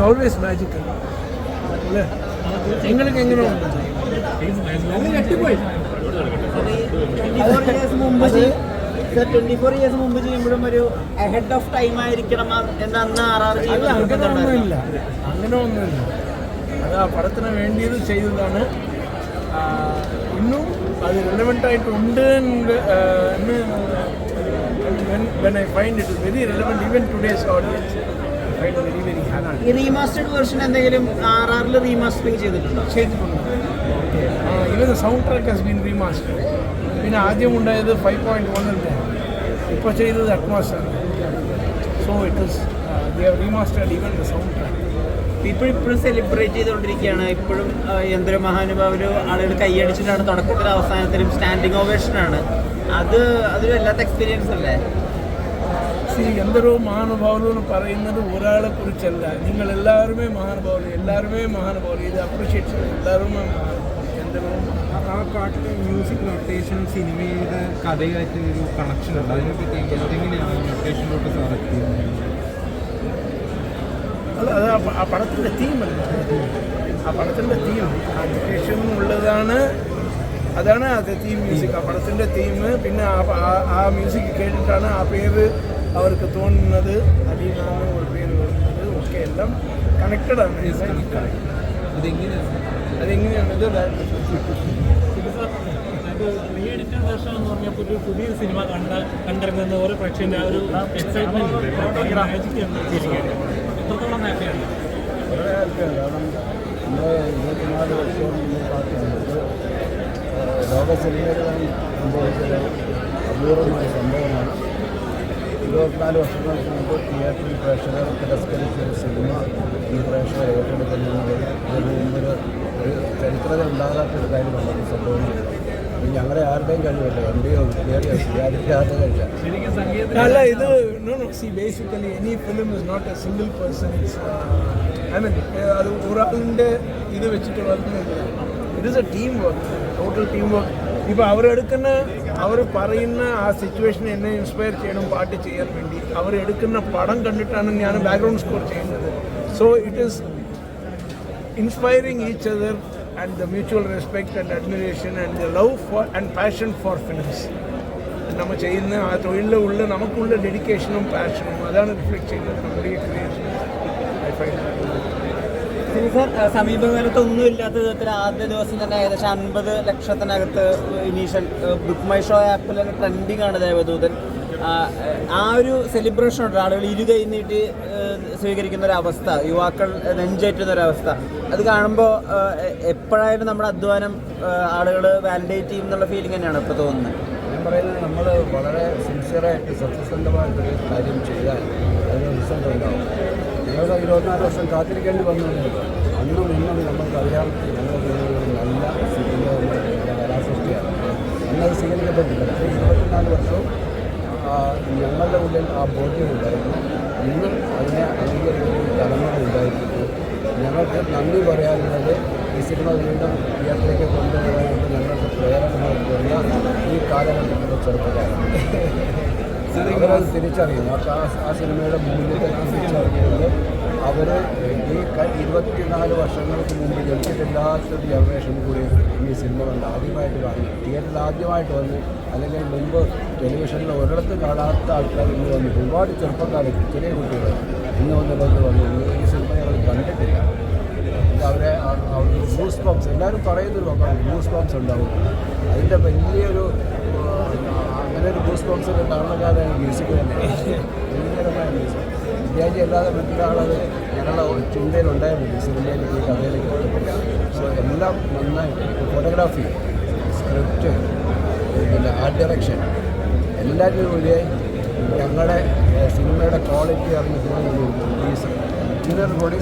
It's always magical അല്ലേ? നിങ്ങൾക്ക് എങ്ങനെ ട്വന്റി ഫോർ ഇയേഴ്സ് മുമ്പ് ചെയ്യുമ്പോഴും ഒരു ഹെഡ് ഓഫ് ടൈം ആയിരിക്കണം എന്ന് അന്ന് ആർ ആർ അല്ല അങ്ങനെ ഒന്നുമില്ല. അങ്ങനെ ഒന്നുമില്ല. അത് ആ പടത്തിന് വേണ്ടിയത് ചെയ്തതാണ്. ഇന്നും അത് റെലവെന്റ് ആയിട്ടുണ്ട് when I find it very relevant even today's audience ഈ റീമാസ്റ്റേഡ് വെർഷൻ എന്തെങ്കിലും ആർ ആറിൽ റീമാസ്റ്ററിങ് ചെയ്തിട്ടുണ്ടോ? ചെയ്തിട്ടുണ്ട്. Sound track has been remaster പിന്നെ ആദ്യം ഉണ്ടായത് ഫൈവ് പോയിന്റ് വണ്ണിന്റെ ഇപ്പോൾ ചെയ്തത് atmosphere so it is remastered even the sound track ഇപ്പോഴും ഇപ്പോഴും സെലിബ്രേറ്റ് ചെയ്തുകൊണ്ടിരിക്കുകയാണ്. ഇപ്പോഴും യന്ത്ര മഹാനുഭാവര് ആളുകൾ കൈയടിച്ചിട്ടാണ് തുടക്കത്തിൽ അവസാനത്തിലും സ്റ്റാൻഡിങ് ഓവേഷനാണ് അത് അതൊരു വല്ലാത്ത എക്സ്പീരിയൻസ് അല്ലേ? സി എന്തരോ മഹാനുഭാവം എന്ന് പറയുന്നത് ഒരാളെ കുറിച്ചല്ല നിങ്ങൾ എല്ലാവരുമേ മഹാനുഭാവം എല്ലാവരുമേ മഹാനുഭാവം ഇത് അപ്രീഷിയേറ്റ് ചെയ്യും എല്ലാവരും എന്തരോ ആ പാട്ടിലെ മ്യൂസിക് നൊട്ടേഷൻ സിനിമയുടെ കഥയായിട്ട് ഒരു കണക്ഷൻ ഉണ്ട്. അതിനെപ്പറ്റി എന്തെങ്ങനെയാണ് നൊട്ടേഷനിലോട്ട് സാർ അല്ല അത് ആ ആ പടത്തിന്റെ തീമല്ല ആ പടത്തിന്റെ തീം ആപ്ലിക്കേഷൻ ഉള്ളതാണ് അതാണ് അത് തീം മ്യൂസിക് ആ പടത്തിന്റെ തീം പിന്നെ ആ മ്യൂസിക് കേട്ടിട്ടാണ് ആ പേര് അവർക്ക് തോന്നുന്നത്. അലീനാണ് ഒരു പേര് വരുന്നത്. ഒക്കെ എല്ലാം കണക്റ്റഡ് ആണ്. അതെങ്ങനെയാണ്? ഇത് പുതിയ സിനിമ കണ്ട കണ്ടിരുന്ന ഓരോ പ്രേക്ഷകന്റെ ആ ഒരു എക്സൈറ്റ്മെന്റ് എത്രത്തോളം ഹാപ്പിയാണ് നമ്മൾ ഇരുപത്തിനാല് ലോക സംഭവിച്ചൊരു അപൂർവമായ സംഭവമാണ്. ഇരുപത്തിനാല് വർഷങ്ങൾക്ക് മുമ്പ് തിയേറ്ററിൽ പ്രേക്ഷകർ തിരസ്കരിച്ച ഒരു സിനിമ ഈ പ്രേക്ഷകർ ഏറ്റെടുക്കുന്നത് ഇതിന് ഇന്നൊരു ഒരു ചരിത്രത്തിൽ ഉണ്ടാകാത്തൊരു കാര്യമാണ് ഈ സംഭവം. ഇത് ഞങ്ങളുടെ ആരുടെയും കഴിവില്ല എന്റെയോ വിദ്യാർത്ഥിയോ സ്വീകാര്യത്തെ ആരുടെ കഴിയില്ല അല്ല ഇത് no no see basically any film is not a single person I mean അത് ഒരാളിന്റെ ഇത് വെച്ചിട്ട് it is a team work total team work ഇപ്പോൾ അവരെടുക്കുന്ന അവർ പറയുന്ന ആ സിറ്റുവേഷൻ എന്നെ ഇൻസ്പയർ ചെയ്യണം പാട്ട് ചെയ്യാൻ വേണ്ടി. അവരെടുക്കുന്ന പടം കണ്ടിട്ടാണ് ഞാൻ ബാക്ക്ഗ്രൗണ്ട് സ്കോർ ചെയ്യുന്നത്. So it is inspiring each other and the mutual respect and admiration and the love for and passion for films നമ്മൾ ചെയ്യുന്ന ആ തൊഴിലിൽ ഉള്ള നമുക്കുള്ള ഡെഡിക്കേഷനും പാഷനും അതാണ് റിഫ്ലക്ട് ചെയ്യുന്നത് നമ്മുടെ ഈ ക്രിയേഷൻ ഐ സാർ സമീപകാലത്ത് ഒന്നും ഇല്ലാത്ത വിധത്തിൽ ആദ്യ ദിവസം തന്നെ ഏകദേശം അൻപത് ലക്ഷത്തിനകത്ത് ഇനീഷ്യൽ ബുക്ക് മൈ ഷോ ആപ്പിൽ തന്നെ ട്രെൻഡിങ് ആണ് ദേവദൂതൻ. ആ, ഒരു സെലിബ്രേഷൻ ഉണ്ട്. ആളുകൾ ഇരു സ്വീകരിക്കുന്ന ഒരു അവസ്ഥ യുവാക്കൾ നെഞ്ചേറ്റുന്ന ഒരു അവസ്ഥ. അത് കാണുമ്പോൾ എപ്പോഴായാലും നമ്മുടെ അധ്വാനം ആളുകൾ വാലിഡേറ്റ് ചെയ്യും എന്നുള്ള ഫീലിംഗ് തന്നെയാണ് ഇപ്പോൾ തോന്നുന്നത്. ഞാൻ പറയുന്നത് നമ്മൾ വളരെ സിൻസിയറായിട്ട് സത്യസന്ധമായിട്ടൊരു കാര്യം ചെയ്താൽ അതിന് റിസൾട്ട് ഉണ്ടാവും. ഇരുപത്തിനാല് വർഷം കാത്തിരിക്കേണ്ടി വന്നതേ അന്നും ഇന്നും നമുക്കറിയാം ചെയ്യുന്നത് നല്ല നല്ല കലാസൃഷ്ടിയാണ്. അന്നത് സ്വീകരിക്കപ്പെട്ടില്ല പക്ഷേ ഇരുപത്തിനാല് വർഷവും ഞങ്ങളുടെ ഉള്ളിൽ ആ ബോധ്യം ഉണ്ടായിരുന്നു. ഇന്ന് അതിനെ അംഗീകരിക്കുന്ന തലമുറ ഉണ്ടായിരിക്കുന്നു. ഞങ്ങൾക്ക് നന്ദി പറയാനുള്ളത് ഈ സിനിമ വീണ്ടും തിയേറ്ററിലേക്ക് കൊണ്ടുവരാനുള്ള ഞങ്ങൾക്ക് പ്രേരണമായി തോന്നിയ ഈ കാലഘട്ടത്തിലെ ചെറുപ്പക്കാരാണ്. തിരിച്ചറിയുന്നു. ആ ആ- സിനിമയുടെ മൂല്യത്തെ തിരിച്ചറിഞ്ഞുകൊണ്ട് അവർ ഈ ഇരുപത്തിനാല് വർഷങ്ങൾക്ക് മുമ്പ് ജനിച്ചിട്ടില്ലാത്തൊരു ജനറേഷൻ കൂടി ഈ സിനിമ കണ്ട് ആദ്യമായിട്ട് കാണും. തിയേറ്ററിൽ ആദ്യമായിട്ട് വന്ന് അല്ലെങ്കിൽ മുമ്പ് ടെലിവിഷനിൽ ഒരിടത്ത് കാണാത്ത ആൾക്കാർ ഇന്ന് വന്നു ഒരുപാട് ചെറുപ്പക്കാർ ചെറിയ കുട്ടികൾ ഇന്ന് വന്നിടത്ത് വന്നു ഈ സിനിമ ഞങ്ങൾ കണ്ടിട്ടില്ല. അവരെ ന്യൂസ് ബോംസ് എല്ലാവരും പറയുന്നൊരു ന്യൂസ് ബോംസ് ഉണ്ടാവും. അതിന്റെ വലിയൊരു അങ്ങനെ ഒരു ന്യൂസ് ബോംസ് കാണുന്ന കാലം മ്യൂസിക് തന്നെ ഭയങ്കരമായ മ്യൂസിക് വിദ്യാർത്ഥി അല്ലാതെ മറ്റൊരാളത് ഞങ്ങളുടെ ചിന്തയിലുണ്ടായിരുന്നു സിനിമയിലേക്ക് ഈ കഥയിലേക്ക് സോ എല്ലാം നന്നായി. ഫോട്ടോഗ്രാഫി സ്ക്രിപ്റ്റ് പിന്നെ ആർട്ട് ഡയറക്ഷൻ എല്ലാറ്റിനും ഉപരിയായി ഞങ്ങളുടെ സിനിമയുടെ ക്വാളിറ്റി അറിഞ്ഞു പ്രൊഡ്യൂസർ ഇന്നൊരു പ്രൊഡ്യൂസർ